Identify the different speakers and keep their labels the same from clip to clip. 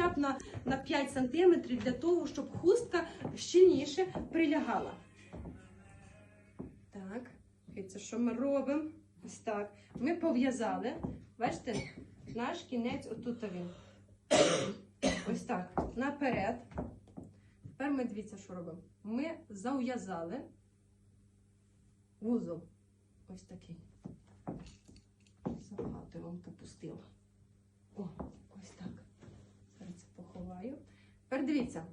Speaker 1: хоча б на, на 5 см для того, щоб хустка щільніше прилягала. Так, це що ми робимо? Ось так. Ми пов'язали. Бачите, наш кінець отут він. Ось так. Наперед. Тепер ми дивіться, що робимо. Ми зав'язали вузол. Ось такий. Забагато я вам попустила. О, ось так. Це поховаю. Тепер дивіться,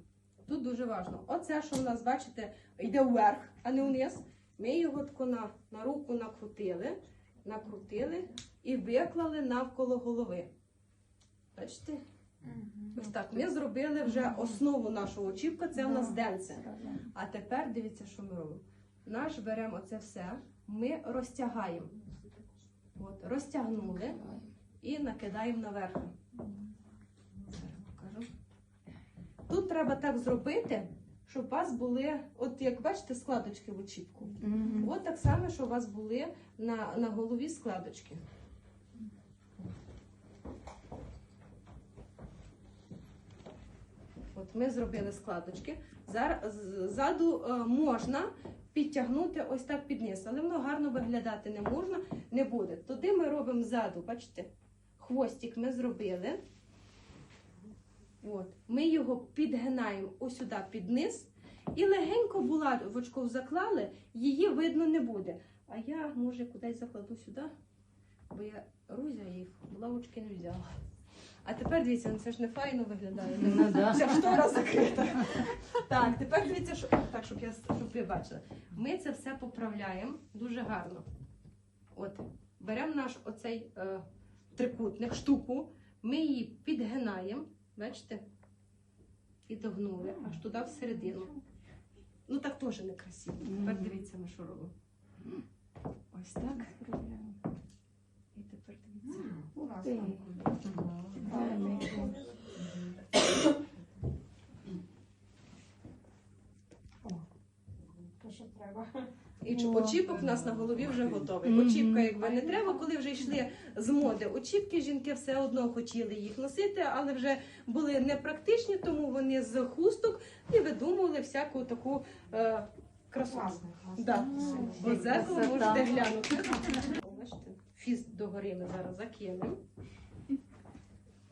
Speaker 1: тут дуже важливо. Оце, що в нас, бачите, йде вверх, а не вниз. Ми його тако на, на руку накрутили, накрутили і виклали навколо голови. Бачите? Ось так. Ми зробили вже основу нашого очіпка, це у нас денце. А тепер дивіться, що ми робимо. Наш беремо оце все, ми розтягаємо. От, розтягнули і накидаємо наверх. Зараз покажу. Тут треба так зробити, щоб у вас були, от як бачите, складочки в очіпку. От так само, щоб у вас були на, на голові складочки. От ми зробили складочки. Зараз ззаду е, можна підтягнути ось так під низ, але воно гарно виглядати не можна, не буде. Туди ми робимо ззаду, бачите, хвостик ми зробили. От. Ми його підгинаємо ось сюди під низ. І легенько булавочку заклали, її видно не буде. А я, може, кудись закладу сюди, бо я Рузя їх булавочки не взяла. А тепер дивіться, ну це ж не файно виглядає.
Speaker 2: Ну, да.
Speaker 1: Вся штора закрита. Так, тепер дивіться, що так, щоб я щоб ви бачили. Ми це все поправляємо дуже гарно. От, беремо наш оцей е, трикутник, штуку, ми її підгинаємо, бачите? І догнули, аж туди всередину. Ну так теж не красиво. Тепер дивіться, ми що робимо. Ось так. І тепер дивіться.
Speaker 2: Ти.
Speaker 3: То, що треба.
Speaker 1: І очіпок у нас на голові вже готовий. Очіпка, якби не треба, коли вже йшли з моди. Очіпки жінки все одно хотіли їх носити, але вже були непрактичні, тому вони з хусток і видумували всяку таку е, красу. Да. Бо зеркало можете глянути. Бачите, фіст догори ми зараз закинемо.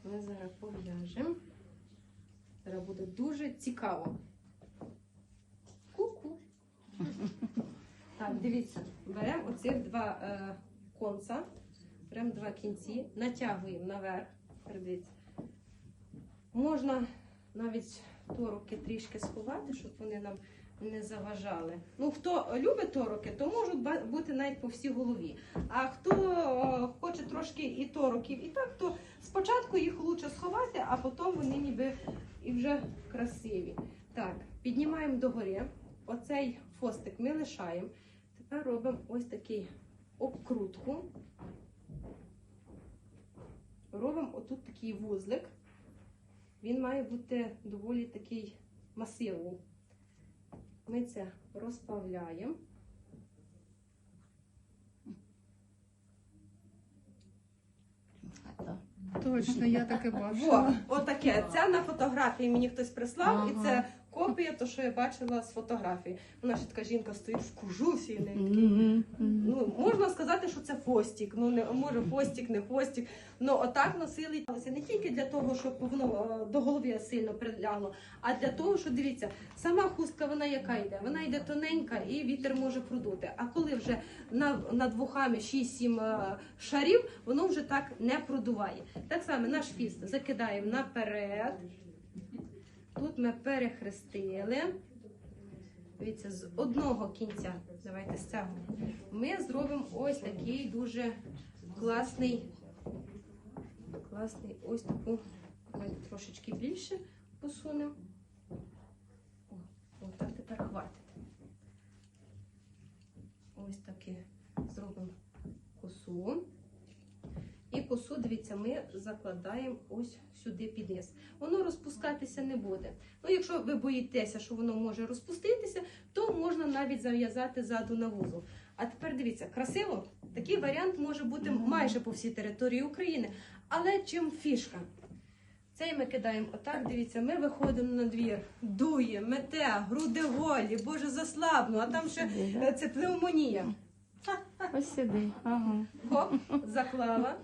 Speaker 1: Ми зараз пов'яжемо. Зараз буде дуже цікаво. Ку-ку. Так, дивіться, беремо оцих два е, конца, беремо два кінці, натягуємо наверх. Дивіться. Можна навіть тороки трішки сховати, щоб вони нам не заважали. Ну, хто любить тороки, то можуть бути навіть по всій голові. А хто е, хоче трошки і тороків, і так, то спочатку їх лучше сховати, а потім вони ніби і вже красиві. Так, піднімаємо догори. Оцей фостик ми лишаємо. Тепер робимо ось такий обкрутку. Робимо отут такий вузлик. Він має бути доволі такий масивний. Ми це розправляємо.
Speaker 4: Точно, я таке бачу.
Speaker 1: Во, отаке. Це на фотографії мені хтось прислав, і це копія, то що я бачила з фотографії. Вона ще така жінка стоїть в кожусі. і неї. Ну, можна сказати, що це фостік. Ну, не, може, фостік, не фостік. Ну, отак носили не тільки для того, щоб воно е, до голови сильно прилягло, а для того, що дивіться, сама хустка, вона яка йде? Вона йде тоненька і вітер може продути. А коли вже над, над вухами 6-7 е, шарів, воно вже так не продуває. Так само наш фіст закидаємо наперед. Тут ми перехрестили. Дивіться, з одного кінця, давайте з цього, ми зробимо ось такий дуже класний, класний, ось таку, давайте трошечки більше посунемо. О, так тепер хватить. Ось таке зробимо косу. І косу, дивіться, ми закладаємо ось сюди під низ. Воно розпускатися не буде. Ну, якщо ви боїтеся, що воно може розпуститися, то можна навіть зав'язати ззаду на вузол. А тепер дивіться, красиво. Такий варіант може бути майже по всій території України. Але чим фішка? Цей ми кидаємо отак, дивіться, ми виходимо на двір, дує, мете, груди голі, боже, заслабну, а там ще е, це пневмонія.
Speaker 4: Ось сюди. Ага.
Speaker 1: Хоп, заклала.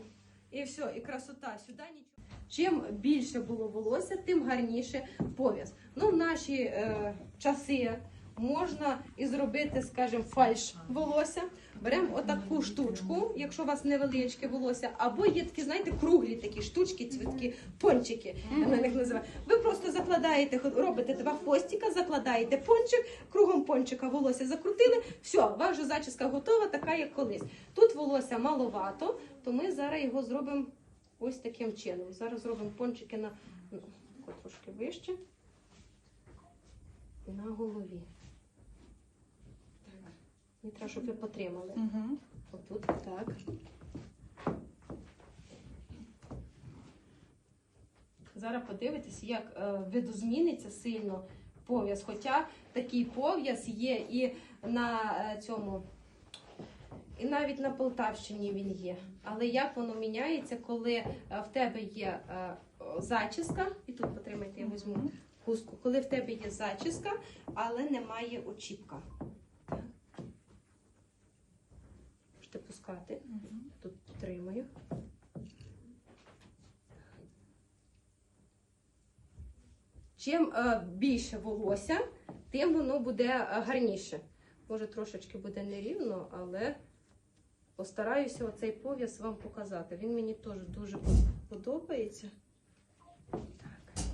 Speaker 1: І все, і красота. Сюди нічого. Чим більше було волосся, тим гарніше пов'яз. Ну, в наші е, часи можна і зробити, скажімо, фальш волосся. Беремо отаку штучку, якщо у вас невеличке волосся, або є такі, знаєте, круглі такі штучки, цвітки, пончики. Я на них називаю. Ви просто закладаєте, робите два хвостика, закладаєте пончик, кругом пончика волосся закрутили. Все, ваша зачіска готова, така як колись. Тут волосся маловато, то ми зараз його зробимо ось таким чином. Зараз зробимо пончики на ну, трошки вище. На голові. Мені треба, щоб ви потримали.
Speaker 4: Угу.
Speaker 1: Отут так. Зараз подивитесь, як е, видозміниться сильно пов'яз. Хоча такий пов'яз є і на е, цьому, і навіть на Полтавщині він є. Але як воно міняється, коли е, в тебе є е, зачіска, і тут потримайте, я візьму хустку, коли в тебе є зачіска, але немає очіпка. Так. Можете пускати. Тут тримаю. Чим е, більше волосся, тим воно буде е, гарніше. Може, трошечки буде нерівно, але постараюся оцей пов'яз вам показати. Він мені теж дуже подобається. Так.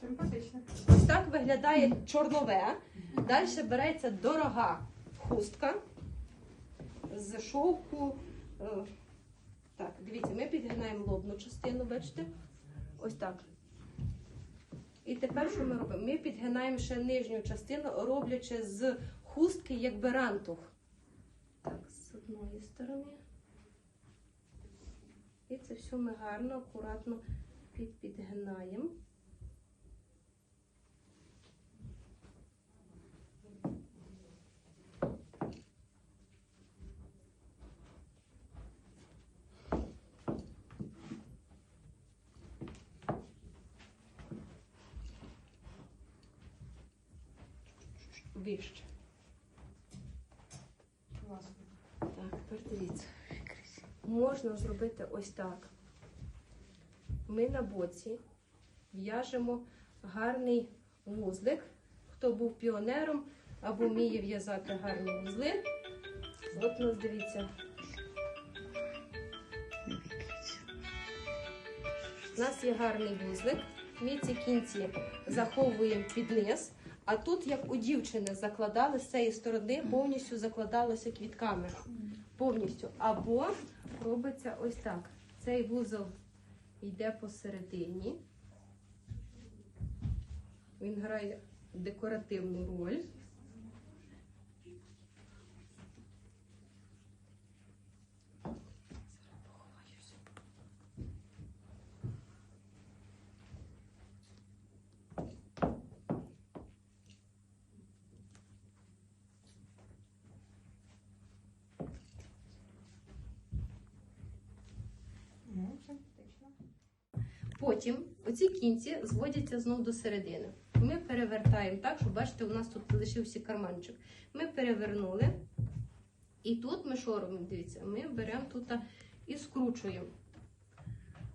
Speaker 4: Симпатично.
Speaker 1: Ось так виглядає чорнове. Далі береться дорога хустка з шовку. Е, Так, дивіться, ми підгинаємо лобну частину, бачите? Ось так. І тепер що ми робимо? Ми підгинаємо ще нижню частину, роблячи з хустки якби рантух. Так, з одної сторони. І це все ми гарно, акуратно під- підгинаємо. вище. Так, тепер дивіться. Можна зробити ось так. Ми на боці в'яжемо гарний вузлик. Хто був піонером або вміє в'язати гарні вузли. От у нас дивіться. У нас є гарний вузлик. Ми ці кінці заховуємо під низ. А тут, як у дівчини, закладали з цієї сторони, повністю закладалося квітками. Повністю. Або робиться ось так. Цей вузол йде посередині. Він грає декоративну роль.
Speaker 4: Ну, симпатично.
Speaker 1: Потім оці кінці зводяться знову до середини. Ми перевертаємо так, щоб бачите, у нас тут лишився карманчик. Ми перевернули. І тут ми що робимо? Дивіться, ми беремо тут і скручуємо.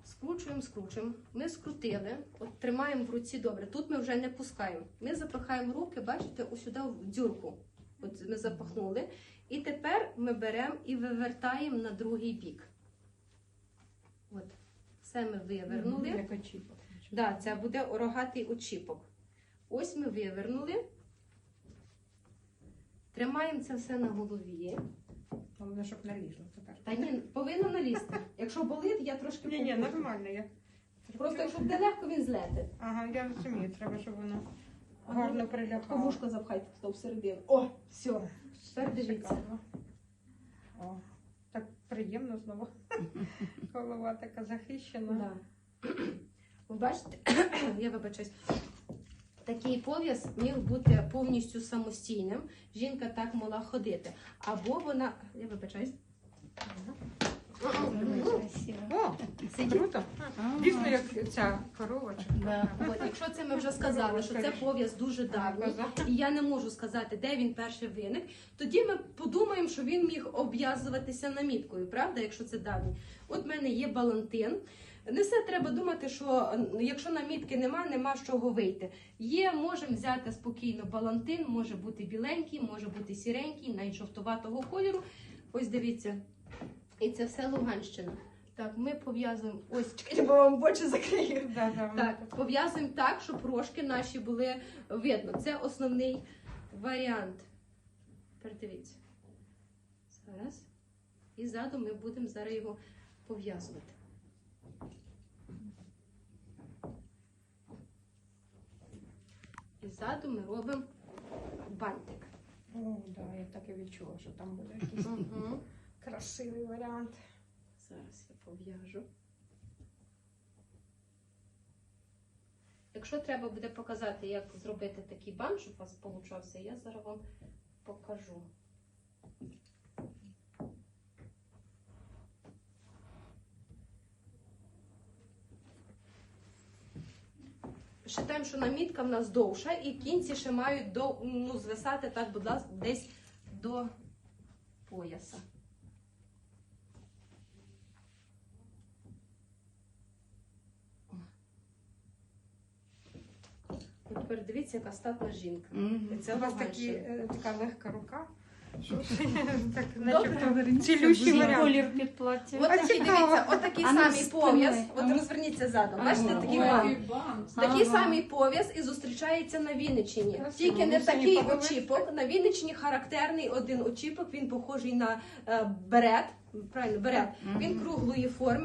Speaker 1: Скручуємо, скручуємо. Ми скрутили, от тримаємо в руці добре. Тут ми вже не пускаємо. Ми запихаємо руки, бачите, ось сюди в дзюрку. От ми запахнули. І тепер ми беремо і вивертаємо на другий бік. От. Все ми вивернули.
Speaker 4: Як очіпок.
Speaker 1: Да, це буде рогатий очіпок. Ось ми вивернули. Тримаємо це все на голові.
Speaker 4: Головне, щоб налізло тепер.
Speaker 1: Та ні, повинно налізти. Якщо болить, я трошки
Speaker 4: Ні, ні,
Speaker 1: попущу.
Speaker 4: нормально. Я...
Speaker 1: Просто якщо буде легко, він злетить.
Speaker 4: Ага, я розумію, треба, щоб воно гарно прилягало.
Speaker 1: Ковушка запхайте туди всередину. О, все. Тепер дивіться.
Speaker 4: О, приємно знову. Голова така захищена.
Speaker 1: Да. Ви бачите, я вибачаюсь. Такий пов'яз міг бути повністю самостійним. Жінка так могла ходити. Або вона. Я вибачаюсь.
Speaker 4: О, круто. Дійсно, як ця.
Speaker 2: Да.
Speaker 1: От, якщо це ми вже сказали, що це пов'яз дуже давній, і я не можу сказати, де він перший виник, тоді ми подумаємо, що він міг обв'язуватися наміткою, правда, якщо це давній. От в мене є балантин. Не все треба думати, що якщо намітки нема, нема з чого вийти. Є, можемо взяти спокійно балантин, може бути біленький, може бути сіренький, навіть жовтуватого кольору. Ось дивіться. І це все Луганщина. Так, ми пов'язуємо. Ось, чекайте, бо вам в очі закрию.
Speaker 4: Да, да,
Speaker 1: Так, пов'язуємо так, щоб рожки наші були видно. Це основний варіант. Тепер дивіться. Зараз. І ззаду ми будемо зараз його пов'язувати. І ззаду ми робимо бантик.
Speaker 4: О, да, я так і відчула, що там буде якийсь
Speaker 1: Угу.
Speaker 4: Красивий варіант.
Speaker 1: Зараз я пов'яжу. Якщо треба буде показати, як зробити такий бант, щоб у вас получався, я зараз вам покажу. Считаємо, що намітка в нас довша, і кінці ще мають до, ну, звисати так, будь ласка, десь до пояса. От тепер дивіться, яка статна жінка. І
Speaker 4: Це
Speaker 1: Це
Speaker 4: у вас такі, е, така легка рука. Що так,
Speaker 1: Добре.
Speaker 4: начебто цілющий варіант.
Speaker 2: колір під плаття?
Speaker 1: От такий,
Speaker 4: цікаво.
Speaker 1: дивіться, от такий
Speaker 2: А ну,
Speaker 1: самий
Speaker 2: спини.
Speaker 1: пов'яз. От
Speaker 2: ну.
Speaker 1: розверніться задом. Бачите, такий бант. Такий
Speaker 2: Ага.
Speaker 1: самий пов'яз і зустрічається на Вінниччині.
Speaker 4: Красиво.
Speaker 1: Тільки не
Speaker 4: Ну,
Speaker 1: такий очіпок. На Вінниччині характерний один очіпок. Він похожий на е, берет. Правильно, берет. Він круглої форми.